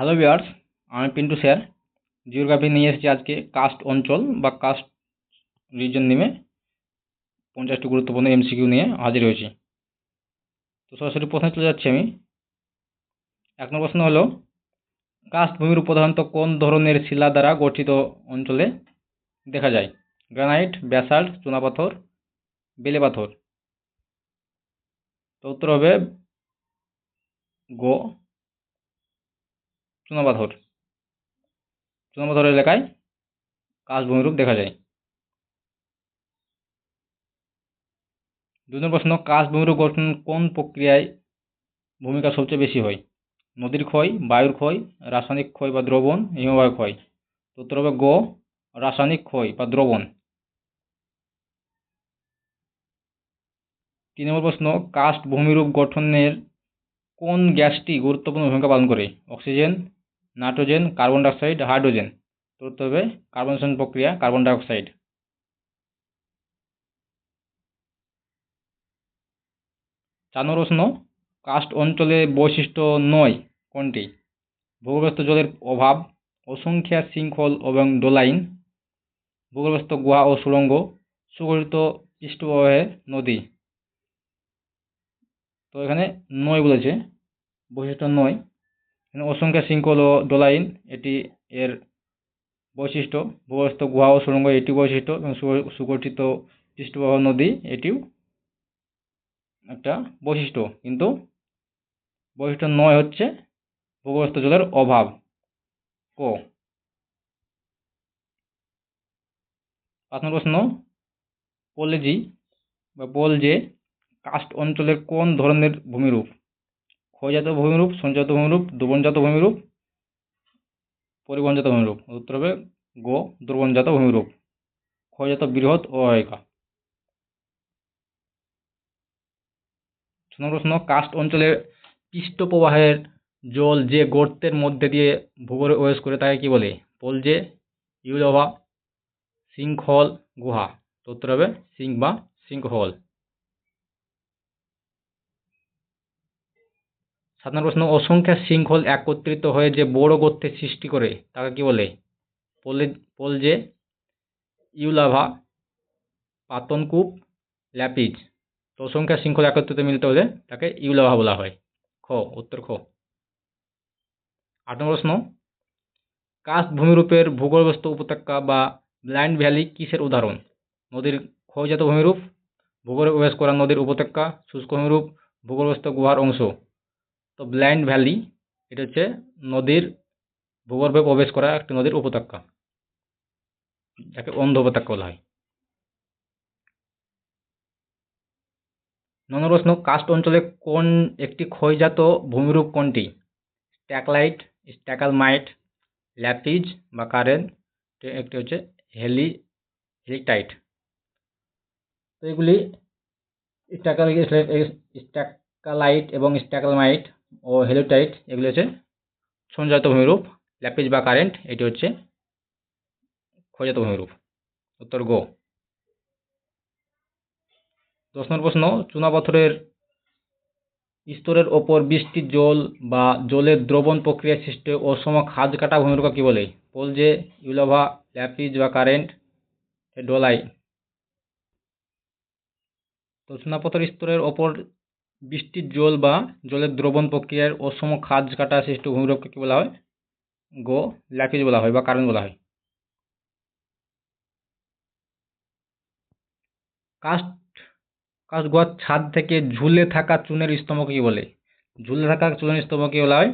Hello viewers, আমি Pintu sir. Geography নিয়ে এসেছি আজকে কাস্ট অঞ্চল বা কাস্ট রিজন নেমে পঞ্চাশটি গুরুত্বপূর্ণ এমসিকিউ নিয়ে হাজির হয়েছি। তো সরাসরি প্রশ্নে চলে যাচ্ছি আমি। এক নম্বর প্রশ্ন হলো, কাস্ট ভূমির প্রধানত কোন ধরনের শিলা দ্বারা গঠিত অঞ্চলে দেখা যায়? গ্রানাইট, ব্যাসাল্ট, চুনাপাথর বেলে পাথর তো উত্তর হবে গো। চুনাপাথর চুনাপাথর এলাকায় কাশ ভূমিরূপ দেখা যায়। নম্বর প্রশ্ন কাশ ভূমিরূপ গঠন কোন প্রক্রিয়ায় ভূমিকা সবচেয়ে বেশি হয়? নদীর ক্ষয়, বায়ুর ক্ষয়, রাসায়নিক ক্ষয় বা দ্রবণ হিমবাহ ক্ষয়? উত্তর হবে গ, রাসায়নিক ক্ষয় বা দ্রবণ। তিন নম্বর প্রশ্ন কাস্ট ভূমিরূপ গঠনের কোন গ্যাসটি গুরুত্বপূর্ণ ভূমিকা পালন করে? Oxygen nitrogen, carbon dioxide, hydrogen. উত্তর হবে কার্বনেশন প্রক্রিয়া, কার্বন ডাইঅক্সাইড। নম্বর প্রশ্ন কাস্ট অঞ্চলে বৈশিষ্ট্য নয়, কোনটি? ভূগর্ভস্থ জলের অভাব, অসংখ্যা শৃঙ্খল এবং ডোলাইন। ভূগর্ভস্থ গুহা ও সুড়ঙ্গ সুগঠিত পৃষ্ঠপ্রবাহের নদী। তো এখানে নয় বলেছে, বৈশিষ্ট্য নয়। অসংখ্য শৃঙ্খল ও ডোলাইন এটি এর বৈশিষ্ট্য। ভূগর্ভস্থ গুহা ও সুড়ঙ্গ এটি বৈশিষ্ট্য এবং সুগঠিত পৃষ্ঠপ্রবাহ নদী এটিও একটা বৈশিষ্ট্য। কিন্তু বৈশিষ্ট্য নয় হচ্ছে ভূগর্ভস্থ জলের অভাব। ক? পাঁচ প্রশ্ন। পলেজি বা বল যে কাস্ট অঞ্চলের কোন ধরনের ভূমিরূপ? ক্ষয়জাত ভূমিরূপ সঞ্চাত ভূমিরূপ দ্রবণজাত ভূমিরূপ পরিবহনজাত ভূমিরূপ। উত্তর হবে গো দ্রবণজাত ভূমিরূপ। ক্ষয়জাত বৃহৎ অববাহিকা নম্বর প্রশ্ন, কাস্ট অঞ্চলের পৃষ্ঠপ্রবাহের জল যে গর্তের মধ্যে দিয়ে ভূগর্ভে প্রবেশ করে তাকে কি বলে? পলজে ইউলোভা, সিঙ্কহল, গুহা। উত্তর হবে সিঙ্ক বা সিঙ্কহল। সাত প্রশ্ন, অসংখ্য শৃঙ্খল একত্রিত হয়ে যে বড় গর্তের সৃষ্টি করে, তাকে কি বলে? পলে পলজে ইউলাভা, পাতনকূপ, ল্যাপিজ। তো অসংখ্য শৃঙ্খল একত্রিত মিলিত হলে তাকে ইউলাভা বলা হয়। খ, উত্তর খ। আট নম্বর প্রশ্ন। কাস্ট ভূমিরূপের ভূগর্ভস্থ উপত্যকা বা ব্ল্যান্ড ভ্যালি কিসের উদাহরণ? নদীর ক্ষয়জাত ভূমিরূপ, ভূগর্ভে প্রবেশ করা নদীর উপত্যকা, শুষ্ক ভূমিরূপ, ভূগর্ভস্থ গুহার অংশ। তো ব্ল্যান্ড ভ্যালি, এটা হচ্ছে নদীর ভূগর্ভে প্রবেশ করা একটি নদীর উপত্যকা যাকে অন্ধ উপত্যকা বলা হয়। নন প্রশ্ন কাস্ট অঞ্চলে কোন একটি ক্ষয়জাত ভূমিরূপ কোনটি? স্ট্যাকলাইট, স্ট্যাকালমাইট ল্যাপিজ বা কারেন্ট একটি হচ্ছে হেলি, হেলিটাইট। তো এগুলি স্ট্যাকাল স্ট্যাকালাইট এবং স্ট্যাকালমাইট ও হেলিটাইট এগুলি হচ্ছে সঞ্জাত ভূমিরূপ ল্যাপিজ বা কারেন্ট এটি হচ্ছে ক্ষয়জাত ভূমিরূপ উত্তর গো দশ নম্বর প্রশ্ন চুনাপাথরের স্তরের ওপর বৃষ্টির জল বা জলের দ্রবণ প্রক্রিয়া সৃষ্টি অসম খাজ কাটা ভূমিরূপা কী বলে? বল যে, ইউলোভা ল্যাপিজ বা কারেন্ট ডোলাই তো চুনাপাথর স্তরের ওপর বৃষ্টির জল বা জলের দ্রবণ প্রক্রিয়ার অসম খাজ কাটা সৃষ্ট ভূমিরূপকে কী বলা হয়? গো ল্যাপিজ বলা হয় বা কারণ বলা হয়। কাস্ট কাস্ট গোয়ার ছাদ থেকে ঝুলে থাকা চুনের স্তম্ভকে কী বলে? ঝুলে থাকা চুনের স্তম্ভকে বলা হয়?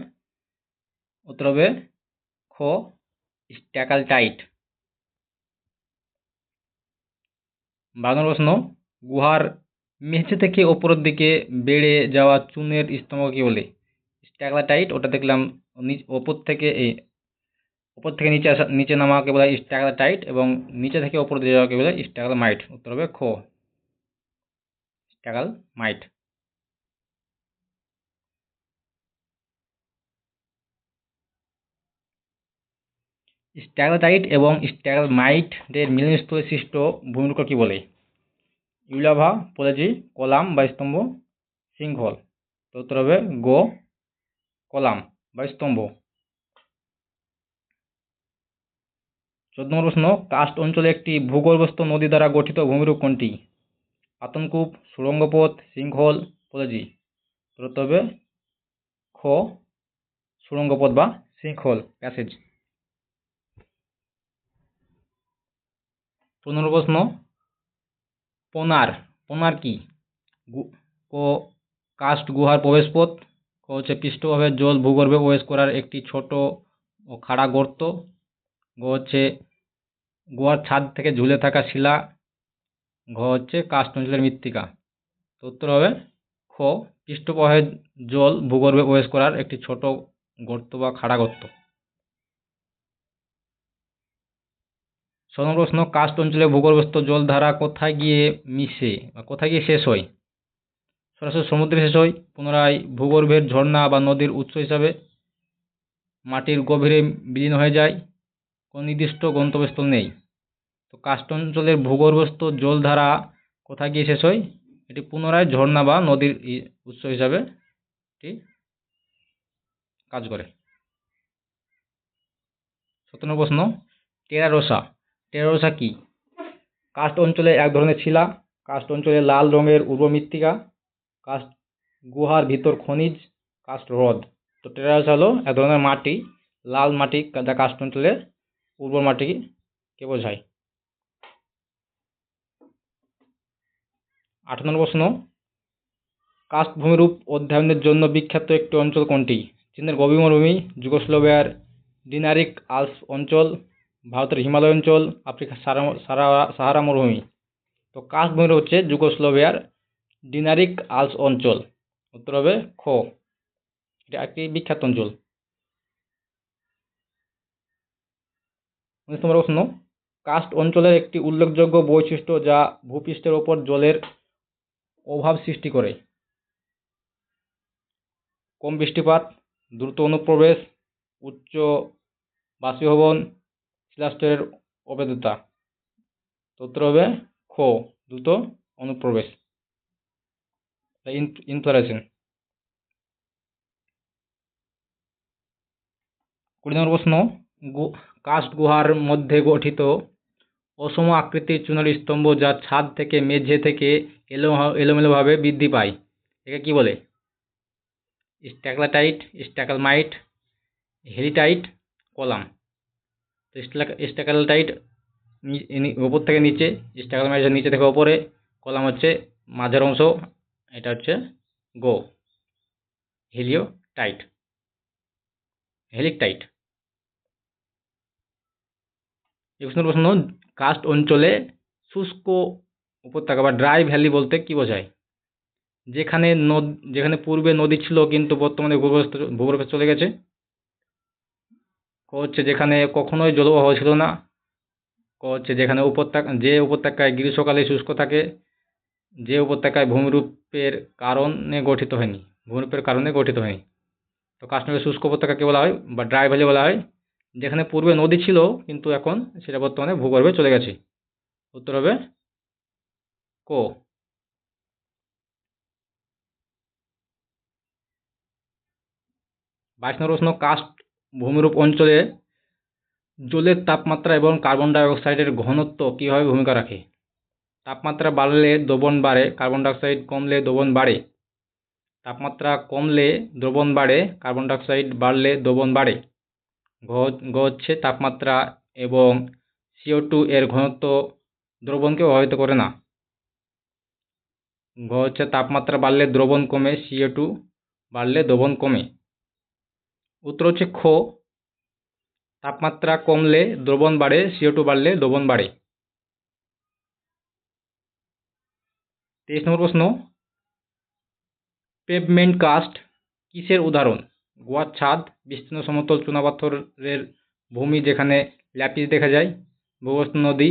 উত্তর হবে খ স্ট্যাকাল টাইট বারো প্রশ্ন, গুহার মেঝে থেকে ওপরের দিকে বেড়ে যাওয়া চুনের স্তম্ভকে বলে। টাইট ওটা দেখলাম ওপর থেকে এই, ওপর থেকে নিচে আসা, নিচে নামাকে বলা হয় টাইট এবং নিচে থেকে ওপর দিয়ে যাওয়াকে বলে মাইট উত্তর হবে খ। স্ট্যাগাল মাইট স্ট্যাগলাটাইট এবং স্ট্যাগলমাইটের মিলনস্থলে সৃষ্ট ভূমিরূপ কি বলে? ইউলাভা পলেজি, কলাম বা স্তম্ভ সিংহল। তো উত্তর হবে গো, কলাম বা স্তম্ভ চোদ্দ নম্বর প্রশ্ন, কাস্ট অঞ্চলে একটি ভূগর্ভস্থ নদী দ্বারা গঠিত ভূমিরূপ কোনটি? আতঙ্কূপ সুড়ঙ্গপথ সিংহল, পলেজি। উত্তর হবে খ সুড়ঙ্গপথ বা সিংহল, প্যাসেজ। পনেরো প্রশ্ন পোনার পোনার কি? কাস্ট গুহার প্রবেশপথ, ক হচ্ছে পৃষ্ঠভাবে জল ভূগর্ভে প্রবেশ করার একটি ছোট ও খাড়া গর্ত, গ হচ্ছে গুহার ছাদ থেকে ঝুলে থাকা শিলা, ঘ হচ্ছে কাস্ট অঞ্চলের মৃত্তিকা। উত্তর হবে খ, পৃষ্ঠপ্রবাহের জল ভূগর্ভে প্রবেশ করার একটি ছোট গর্ত বা খাড়া গর্ত। প্রশ্ন কাস্ট অঞ্চলে ভূগর্ভস্থ জলধারা কোথায় গিয়ে মিশে বা কোথায় গিয়ে শেষ হয়? সরাসরি সমুদ্রে শেষ হয়, পুনরায় ভূগর্ভের ঝর্ণা বা নদীর উৎস হিসাবে মাটির গভীরে বিলীন হয়ে যায়, কোনো নির্দিষ্ট গন্তব্যস্থল নেই। তো কাস্ট অঞ্চলের ভূগর্ভস্থ জলধারা কোথায় গিয়ে শেষ হয়? এটি পুনরায় ঝর্ণা বা নদীর উৎস হিসাবে এটি কাজ করে। সতেরো প্রশ্ন টেরারোসা টেরারোসা কি কাস্ট অঞ্চলে এক ধরনের শিলা। কাস্ট অঞ্চলে লাল রঙের উর্বর মৃত্তিকা। কাস্ট গুহার ভিতর খনিজ। কাস্ট হ্রদ। তো টেরারোসা হলো এক ধরনের মাটি। লাল মাটি যা কাস্ট অঞ্চলে উর্বর মাটিকে বোঝায়। আট নম্বর প্রশ্ন। কাস্ট ভূমিরূপ অধ্যয়নের জন্য বিখ্যাত একটি অঞ্চল কোনটি? চীনের গভীর মরুভূমি যুগোস্লোভিয়ার ডিনারিক আল্পস অঞ্চল। ভারতের হিমালয় অঞ্চল আফ্রিকার সারা, সারা- সাহারা মরুভূমি। তো কাস্ট ভূমিরূপ হচ্ছে যুগোস্লোভিয়ার ডিনারিক আলস অঞ্চল, উত্তর হবে খ। এটা একটি বিখ্যাত অঞ্চল। উনিশ নম্বর প্রশ্ন, কাস্ট অঞ্চলের একটি উল্লেখযোগ্য বৈশিষ্ট্য যা ভূপৃষ্ঠের ওপর জলের অভাব সৃষ্টি করে। কম বৃষ্টিপাত, দ্রুত অনুপ্রবেশ, উচ্চ বাষ্পীভবন শিলাস্তরের অবৈধতা। তো উত্তর হবে খ, দ্রুত অনুপ্রবেশ। ইনফ্লোরেশন কুড়ি নম্বর প্রশ্ন কাস্ট গুহার মধ্যে গঠিত অসম আকৃতির চুনারি স্তম্ভ যা ছাদ থেকে মেঝে থেকে এলো, এলোমেলোভাবে বৃদ্ধি পায়। একে কি বলে? Stalactite stalagmite helictite column. তো স্ট্যাকালটাইট ওপর থেকে নিচে স্ট্যাকালমাইট হচ্ছে নিচে থেকে ওপরে কলাম হচ্ছে মাঝের অংশ, এটা হচ্ছে গো হেলিও টাইট হেলিকটাইট একুশ নম্বর প্রশ্ন কাস্ট অঞ্চলে শুষ্ক উপত্যকা বা ড্রাই ভ্যালি বলতে কি বোঝায়? যেখানে নদ, যেখানে পূর্বে নদী ছিল কিন্তু বর্তমানে ভূগর্ভস্থ ভূগর্ভে চলে গেছে। হচ্ছে যেখানে কখনোই জলপ্রবাহ ছিল না। হচ্ছে যেখানে উপত্যকা, যে উপত্যকায় গ্রীষ্মকালে শুষ্ক থাকে, যে উপত্যকায় ভূমিরূপের কারণে গঠিত হয়নি, ভূমিরূপের কারণে গঠিত হয়নি। তো কাশ্মীরের শুষ্ক উপত্যকাকে বলা হয় বা ড্রাই ভ্যালি বলা হয়, যেখানে পূর্বে নদী ছিল, কিন্তু এখন সেটা বর্তমানে ভূগর্ভে চলে গেছে। উত্তর হবে ক। বাইশ নম্বর প্রশ্ন কাস্ট ভূমিরূপ অঞ্চলে জলের তাপমাত্রা এবং কার্বন ডাই অক্সাইডের ঘনত্ব কীভাবে ভূমিকা রাখে? তাপমাত্রা বাড়লে দ্রবণ বাড়ে কার্বন ডাই অক্সাইড কমলে দ্রবণ বাড়ে। তাপমাত্রা কমলে দ্রবণ বাড়ে কার্বন ডাই অক্সাইড বাড়লে দ্রবণ বাড়ে। ঘ হচ্ছে তাপমাত্রা এবং সিও টু এর ঘনত্ব দ্রবণকে প্রভাবিত করে না। ঘ হচ্ছে তাপমাত্রা বাড়লে দ্রবণ কমে সিও টু বাড়লে দ্রবণ কমে। উত্তর হচ্ছে খ। তাপমাত্রা কমলে দ্রবণ বাড়ে সিও টু বাড়লে দ্রবণ বাড়ে। তেইশ নম্বর প্রশ্ন। পেভমেন্ট কাস্ট কিসের উদাহরণ? গোয়ার ছাদ, বিস্তীর্ণ সমতল চুনাপাথরের ভূমি যেখানে ল্যাপিস দেখা যায় ভূগর্ভস্থ নদী,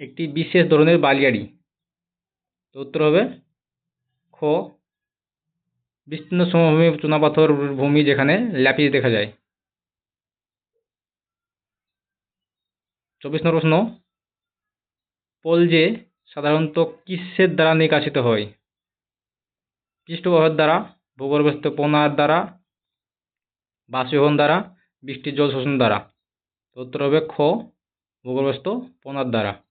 একটি বিশেষ ধরনের বালিয়াড়ি। তো উত্তর হবে খ। বিস্তীর্ণ সমভূমি চুনাপাথর ভূমি যেখানে ল্যাপিস দেখা যায়। চব্বিশ নম্বর প্রশ্ন। পলজে সাধারণত কিসের দ্বারা নিকাশিত হয়? পৃষ্ঠপ্রবাহের দ্বারা, ভূগর্ভস্থ পোনার দ্বারা, বাষ্পীভবন দ্বারা, বৃষ্টির জল শোষণ দ্বারা। উত্তর হবে খ, ভূগর্ভস্থ পনার দ্বারা।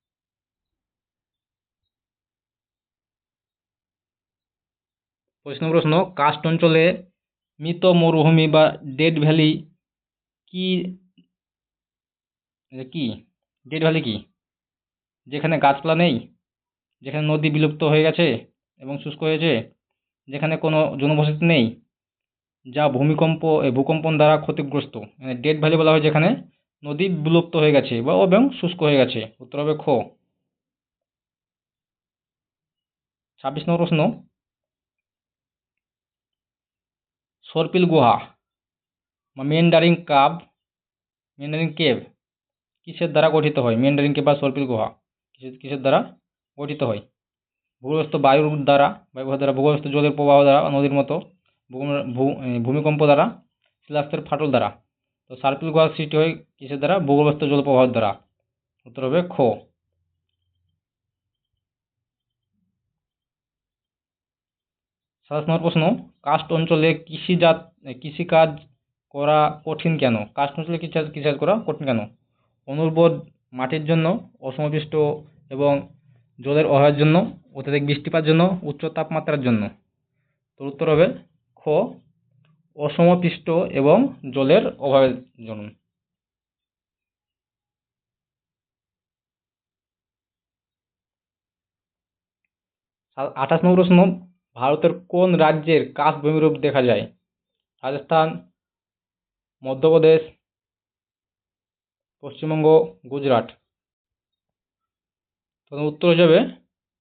প্রশ্ন প্রশ্ন কাস্ট অঞ্চলে মৃত মরুভূমি বা ডেড ভ্যালি কি কি? ডেড ভ্যালি কি? যেখানে গাছপালা নেই, যেখানে নদী বিলুপ্ত হয়ে গেছে এবং শুষ্ক হয়েছে, যেখানে কোনো জনবসতি নেই, যা ভূমিকম্প ভূকম্পন দ্বারা ক্ষতিগ্রস্ত। মানে ডেড ভ্যালি বলা হয় যেখানে নদী বিলুপ্ত হয়ে গেছে বা এবং শুষ্ক হয়ে গেছে। উত্তর হবে খ। ছাব্বিশ নম্বর প্রশ্ন সর্পিল গুহা মেন্ডারিং কাব মেন্ডারিং কেভ কিসের দ্বারা গঠিত হয়? মেন্ডারিং কেভ বা সর্পিল গুহা, কিসের কিসের দ্বারা গঠিত হয়? ভূগর্ভস্থ বায়ুর দ্বারা বায়ু দ্বারা, ভূগর্ভস্থ জলের প্রবাহ দ্বারা নদীর মতো ভূমিকম্প দ্বারা শিলাস্তরের ফাটল দ্বারা। তো সার্পিল গুহার সৃষ্টি হয় কিসের দ্বারা? ভূগর্ভস্থ জল প্রবাহ দ্বারা। উত্তর হবে খ। সাতাশ নম্বর প্রশ্ন কাস্ট অঞ্চলে কৃষিজাত, কৃষিকাজ করা কঠিন কেন? কাস্ট অঞ্চলে কৃষিকাজ কৃষিকাজ করা কঠিন কেন? অনুর্বর মাটির জন্য, অসমপৃষ্ট এবং জলের অভাবের জন্য, অত্যাধিক বৃষ্টিপাতের জন্য, উচ্চ তাপমাত্রার জন্য। তো উত্তর হবে খ, অসমপৃষ্ট এবং জলের অভাবের জন্য। আঠাশ নম্বর প্রশ্ন ভারতের কোন রাজ্যের কাঠ ভূমিরূপ দেখা যায়? রাজস্থান, মধ্যপ্রদেশ, পশ্চিমবঙ্গ, গুজরাট। তো উত্তর হিসাবে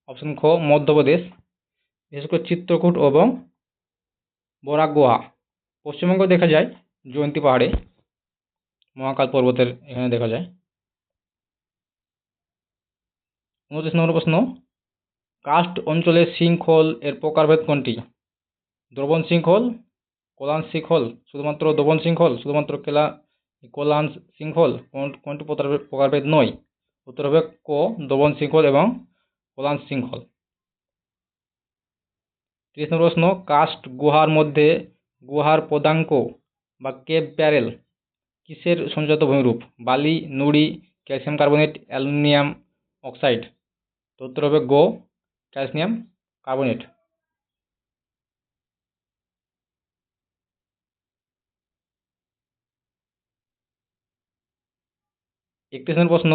অপশন খ, মধ্যপ্রদেশ। বিশেষ করে চিত্রকূট এবং বরাক গুহা পশ্চিমবঙ্গ দেখা যায় জয়ন্তী পাহাড়ে। মহাকাল পর্বতের এখানে দেখা যায়। উনত্রিশ নম্বর প্রশ্ন কাস্ট অঞ্চলের শৃঙ্খল এর প্রকারভেদ কোনটি? দ্রবণ শৃঙ্খল, কোলান শৃঙ্খল, শুধুমাত্র দ্রবণ শৃঙ্খল, শুধুমাত্র কেলা, কোলান শৃঙ্খল, কোন- কোনটি প্রকারভেদ নয়। উত্তর হবে ক, দ্রবণ শৃঙ্খল এবং কোলান শৃঙ্খল। তিরিশ নম্বর প্রশ্ন, কাস্ট গুহার মধ্যে গুহার পদাঙ্ক বা কেব প্যারেল কিসের সঞ্চালিত ভূমিরূপ? বালি, নুড়ি, ক্যালসিয়াম কার্বনেট, অ্যালুমিনিয়াম অক্সাইড। তো উত্তর হবে গো ক্যালসিয়াম কার্বনেট। একত্রিশ নম্বর প্রশ্ন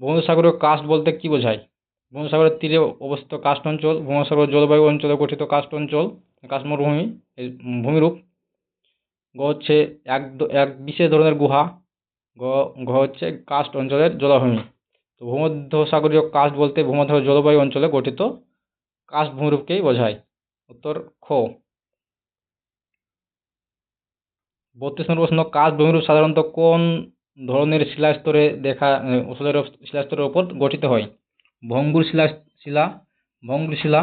ভূমধ্যসাগরীয় কাস্ট বলতে কি বোঝায়? ভূমধ্যসাগরের তীরে অবস্থিত কাস্ট অঞ্চল ভূমধ্যসাগর জলবায়ু অঞ্চলে গঠিত কাস্ট অঞ্চল, কাস্ট মরুভূমি ভূমিরূপ। গ হচ্ছে এক এক বিশেষ ধরনের গুহা। গ হচ্ছে কাস্ট অঞ্চলের জলাভূমি। তো ভূমধ্যসাগরীয় কাস্ট বলতে ভূমধ্যসাগর জলবায়ু অঞ্চলে গঠিত কাস্ট ভূমিরূপকেই বোঝায়। উত্তর খ। বত্রিশ নম্বর প্রশ্ন কাস্ট ভূমিরূপ সাধারণত কোন ধরনের শিলাস্তরে দেখা শিলার শিলাস্তরের ওপর গঠিত হয়? ভঙ্গুর শিলা শিলা, ভঙ্গুর শিলা,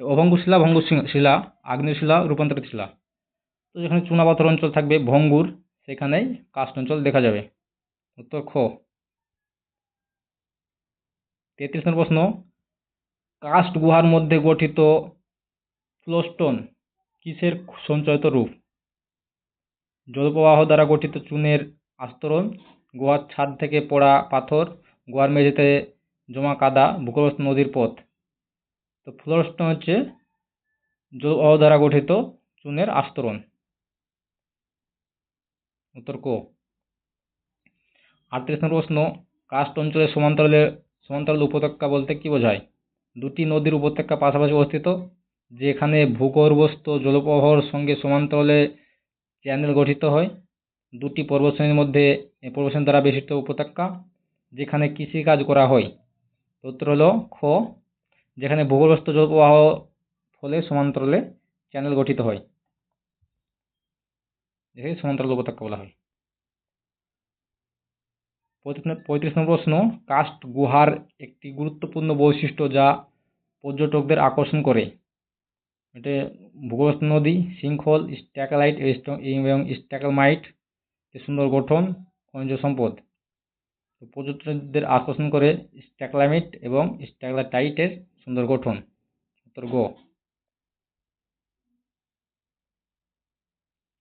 অভঙ্গুর শিলা, ভঙ্গুর শিলা, আগ্নেয় শিলা, রূপান্তরিত শিলা। তো যেখানে চুনাপাথর অঞ্চল থাকবে ভঙ্গুর, সেখানেই কাস্ট অঞ্চল দেখা যাবে। উত্তর খ। তেত্রিশ নম্বর প্রশ্ন, কাস্ট গুহার মধ্যে গঠিত ফ্লোস্টোন কিসের সঞ্চয়িত রূপ? জলপ্রবাহ দ্বারা গঠিত চুনের আস্তরণ, গুহার ছাদ থেকে পড়া পাথর, গুহার মেঝেতে জমা কাদা, ভূগর্ভস্থ নদীর পথ। তো ফ্লোরস্টোন হচ্ছে জলপ্রবাহ দ্বারা গঠিত চুনের আস্তরণ। উত্তর কো? আটত্রিশ নম্বর প্রশ্ন, কাস্ট অঞ্চলের সমান্তরালে সমান্তরাল উপত্যকা বলতে কি বোঝায়? দুটি নদীর উপত্যকা পাশাপাশি অবস্থিত, যেখানে ভূগর্ভস্থ জলপ্রবাহর সঙ্গে সমান্তরালে চ্যানেল গঠিত হয়। দুটি পর্বতশ্রেণীর মধ্যে পর্বতশ্রেণী দ্বারা বেষ্টিত উপত্যকা, যেখানে কৃষিকাজ করা হয়। উত্তর হলো খ, যেখানে ভূগর্ভস্থ জলপ্রবাহ ফলে সমান্তরালে চ্যানেল গঠিত হয়। সমান্তরাল উপত্যকা বলা হয়। পঁয়ত্রিশ নম্বর প্রশ্ন, কাস্ট গুহার একটি গুরুত্বপূর্ণ বৈশিষ্ট্য যা পর্যটকদের আকর্ষণ করে। এটা ভূগর্ভস্থ নদী শৃঙ্খল স্ট্যাকালাইট এবং স্ট্যাকালমাইট সুন্দর গঠন, খনিজ সম্পদ। পর্যটকদের আকর্ষণ করে স্ট্যাকলাইট এবং স্ট্যাকলাটাইটের সুন্দর গঠন। গ।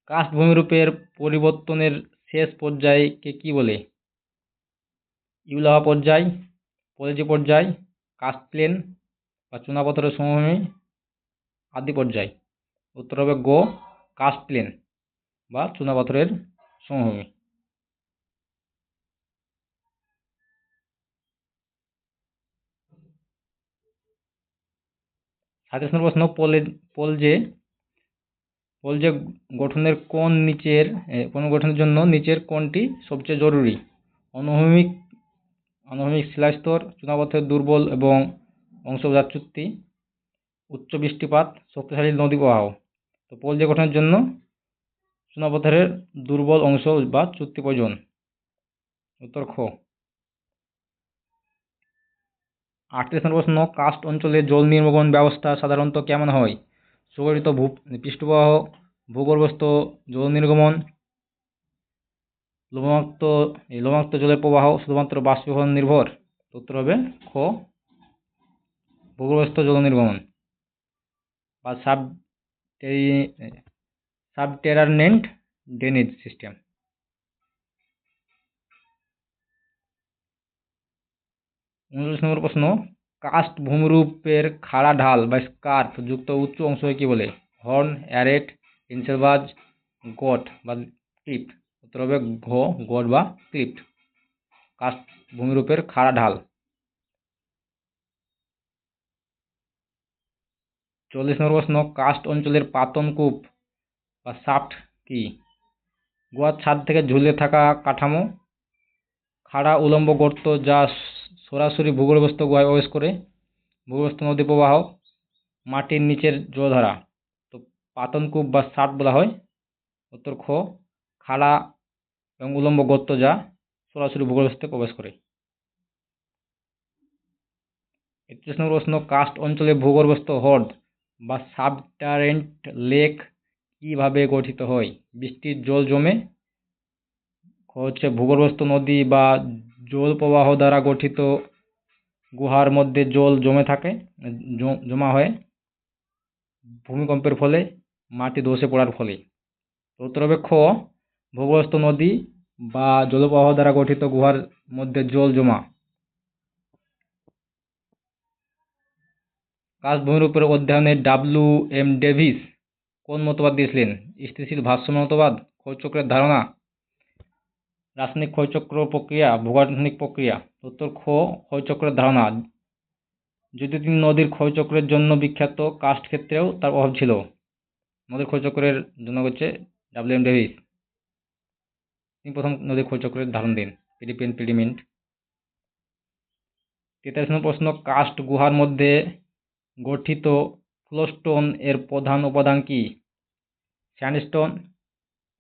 কাস্ট ভূমিরূপের পরিবর্তনের শেষ পর্যায়কে কি বলে? ইউলাভা পর্যায় পলিজি পর্যায়, কাস্ট প্লেন বা চুনাপাথরের সমভূমি আদি পর্যায়। উত্তর হবে গো, কাস্ট প্লেন বা চুনাপাথরের সমভূমি। সাতাশ নম্বর প্রশ্ন, পোলে পোলজে পোলজে গঠনের কোন নিচের কোন গঠনের জন্য নিচের কোনটি সবচেয়ে জরুরি? অনুভূমিক অনুভূমিক শিলাস্তর চুনাপথের দুর্বল এবং অংশজাত চুক্তি, উচ্চ বৃষ্টিপাত, শক্তিশালী নদী প্রবাহ তো পোলজে গঠনের জন্য চুনাপথরের দুর্বল অংশ বা চুক্তি প্রয়োজন। উত্তর খ। আটত্রিশ নম্বর প্রশ্ন, কাস্ট অঞ্চলে জল নির্গমন ব্যবস্থা সাধারণত কেমন হয়? সুগঠিত ভূ পৃষ্ঠপ্রবাহ, ভূগর্ভস্থ জল নির্গমন লবণাক্ত, এই লবণাক্ত জলের প্রবাহ শুধুমাত্র বাষ্পীভবন নির্ভর। উত্তর হবে খ, ভূগর্ভস্থ জল নির্গমন। বা সাব সাবটেরানেন্ট ড্রেনেজ সিস্টেম। উনচল্লিশ নম্বর প্রশ্ন, কাস্ট ভূমিরূপের খাড়া ঢাল বা স্কার্প যুক্ত উঁচু অংশকে কি বলে? হর্ন, অ্যারেট ইনসেলবাজ গট বা ক্লিপ্ট উত্তর হবে ঘ গট বা ক্লিপ্ট। কাস্ট ভূমিরূপের খাড়া ঢাল। চল্লিশ নম্বর প্রশ্ন কাস্ট অঞ্চলের পাতন কূপ বা সাফট কি? গোয়ার ছাদ থেকে ঝুলে থাকা কাঠামো, খাড়া উলম্ব গর্ত যা সরাসরি ভূগর্ভস্থ গুহায় প্রবেশ করে। ভূগর্ভস্থ নদী প্রবাহ, মাটির নিচের জলধারা। তো পাতনকূপ বা সাট বলা হয়। উত্তর খ, খাড়া এবং উলম্ব গর্ত যা সরাসরি ভূগর্ভস্থে প্রবেশ করে। একত্রিশ নম্বর প্রশ্ন, কাস্ট অঞ্চলে ভূগর্ভস্থ হ্রদ বা সাবটারেন্ট লেক কীভাবে গঠিত হয়? বৃষ্টির জল জমে হচ্ছে ভূগর্ভস্থ নদী বা জল প্রবাহ দ্বারা গঠিত গুহার মধ্যে জল জমে থাকে, জমা হয় ভূমিকম্পের ফলে, মাটি ধসে পড়ার ফলে। উত্তর হবে খ ভূগর্ভস্থ নদী বা জলপ্রবাহ দ্বারা গঠিত গুহার মধ্যে জল জমা। কাশভূমির উপরে অধ্যয়নে ডাব্লিউ এম ডেভিস কোন মতবাদ দিয়েছিলেন? স্থিতিশীল ভারসাম্য মতবাদ, ক্ষয়চক্রের ধারণা, রাসায়নিক ক্ষয়চক্র প্রক্রিয়া, ভূগঠনিক প্রক্রিয়া, উত্তর খ, ক্ষয়চক্রের ধারণা। যদিও তিনি নদীর ক্ষয়চক্রের জন্য বিখ্যাত কাস্ট ক্ষেত্রেও তার অভাব ছিল। নদীর ক্ষয়চক্রের জন্য হচ্ছে ডাব্লিউ এম ডেভিস। তিনি প্রথম নদীর ক্ষয়চক্রের ধারণ দিন। ফিলিপিন পিডিমেন্ট তেতাল্লিশ নম্বর প্রশ্ন, কাস্ট গুহার মধ্যে গঠিত ফ্লোস্টোন এর প্রধান উপাদান কি? Sandstone,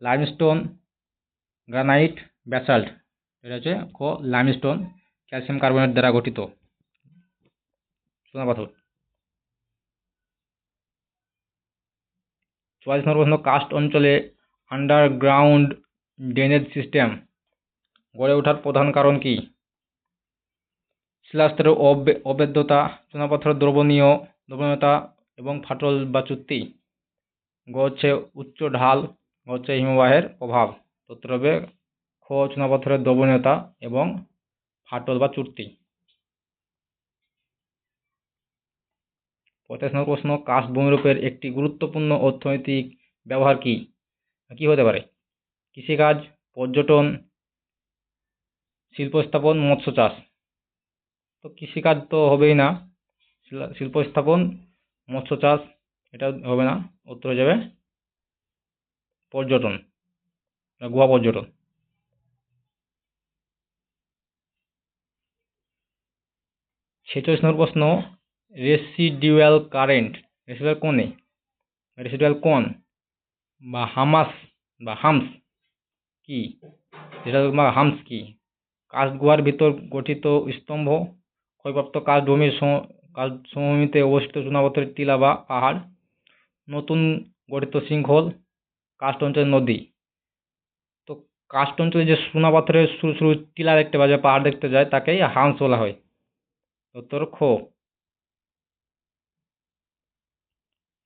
limestone, granite, basalt. এটা হচ্ছে ক, লাইমস্টোন, ক্যালসিয়াম কার্বনেট দ্বারা গঠিত। সোনাপাথর চুয়াল্লিশ নম্বর প্রশ্ন, কাস্ট অঞ্চলে আন্ডারগ্রাউন্ড ড্রেনেজ সিস্টেম গড়ে ওঠার প্রধান কারণ কি? শিলাস্তরের অবেদ্যতা, চুনাপাথরের দ্রবণীয় দ্রবণীয়তা এবং ফাটল বা চুক্তি। গ হচ্ছে উচ্চ ঢাল গ হচ্ছে হিমবাহের প্রভাব। উত্তর হবে খ, চুনাপাথরের দ্রবণীয়তা এবং ফাটল বা চুক্তি। পঁয়তাল্লিশ নম্বর প্রশ্ন কাস্ট ভূমিরূপের একটি গুরুত্বপূর্ণ অর্থনৈতিক ব্যবহার কি? কি হতে পারে? কৃষিকাজ, পর্যটন শিল্প স্থাপন মৎস্য চাষ। তো কৃষিকাজ তো হবেই না। শিল্প স্থাপন মৎস্য চাষ, এটা হবে না। উত্তর হয়ে যাবে পর্যটন গোয়া পর্যটন। ছেচল্লিশ নম্বর প্রশ্ন রেসিডিউয়াল কারেন্ট রেসিডুয়াল কোনে রেসিডুয়াল কোন বা হামাস, বা হামস কি? যেটা তোমার হামস কি? কাস্টগুহার ভিতর গঠিত স্তম্ভ, ক্ষয়প্রাপ্ত কাস্টভূমির সমভূমিতে অবস্থিত চুনাপাথরের টিলা বা পাহাড়, নতুন গঠিত শৃঙ্খল কাস্ট অঞ্চলের নদী। তো কাস্ট অঞ্চলে যে চুনাপাথরের সরু সরু টিলা দেখতে পাওয়া যায়, পাহাড় দেখতে যায়, তাকেই হামস বলা হয়। উত্তর খ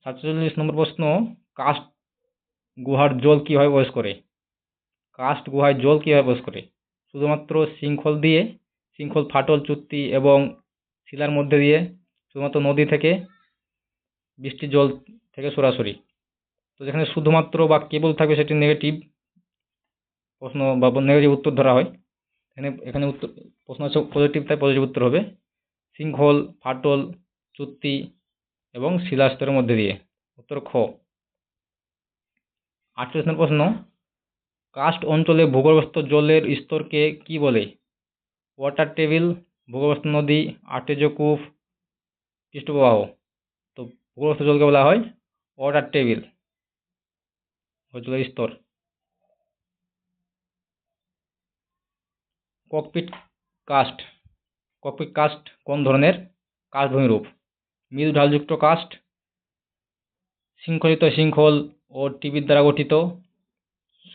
সাতচল্লিশ নম্বর প্রশ্ন কাস্ট গুহার জল কীভাবে প্রবেশ করে? কাস্ট গুহায় জল কীভাবে প্রবেশ করে? শুধুমাত্র শৃঙ্খল দিয়ে, শৃঙ্খল ফাটল, চুক্তি এবং শিলার মধ্যে দিয়ে শুধুমাত্র নদী থেকে বৃষ্টির জল থেকে সরাসরি। তো যেখানে শুধুমাত্র বা কেবল থাকবে সেটি নেগেটিভ প্রশ্ন বা নেগেটিভ উত্তর ধরা হয়। এখানে এখানে উত্তর, প্রশ্ন আছে পজিটিভ তাই পজিটিভ উত্তর হবে। শৃঙ্খল, ফাটল, চুক্তি এবং শিলাস্তরের মধ্যে দিয়ে। উত্তর খ। আটচল্লিশ নম্বর প্রশ্ন কাস্ট অঞ্চলে ভূগর্ভস্থ জলের স্তরকে কি বলে? ওয়াটার টেবিল ভূগর্ভস্থ নদী আর্টেজকূপ পৃষ্ঠপ্রবাহ। তো ভূগর্ভস্থ জলকে বলা হয় ওয়াটার টেবিল জলের স্তর। ককপিট কাস্ট ককপিট কাস্ট কোন ধরনের? কাস্ট ভূমিরূপ মৃদু ঢালযুক্ত কাস্ট শৃঙ্খলিত শৃঙ্খল ও টিবির দ্বারা গঠিত।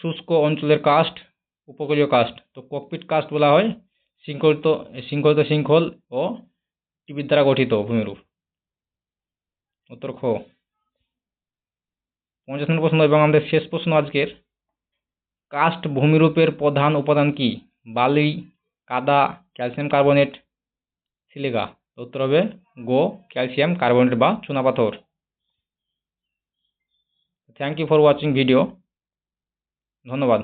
শুষ্ক অঞ্চলের কাস্ট উপকূলীয় কাস্ট তো ককপিট কাস্ট বলা হয়, শৃঙ্খলিত শৃঙ্খলিত শৃঙ্খল ও টিভির দ্বারা গঠিত ভূমিরূপ। উত্তর খ। পঞ্চাশ নম্বর প্রশ্ন এবং আমাদের শেষ প্রশ্ন আজকের। কাস্ট ভূমিরূপের প্রধান উপাদান কি? বালি, কাদা, ক্যালসিয়াম কার্বনেট, সিলিকা। উত্তর হবে গো, ক্যালসিয়াম কার্বনেট বা চুনাপাথর। Thank you for watching video ধন্যবাদ।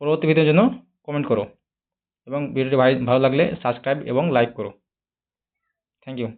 পরবর্তী ভিডিওর জন্য কমেন্ট করো এবং ভিডিওটি ভালো লাগলে সাবস্ক্রাইব এবং লাইক করো। Thank you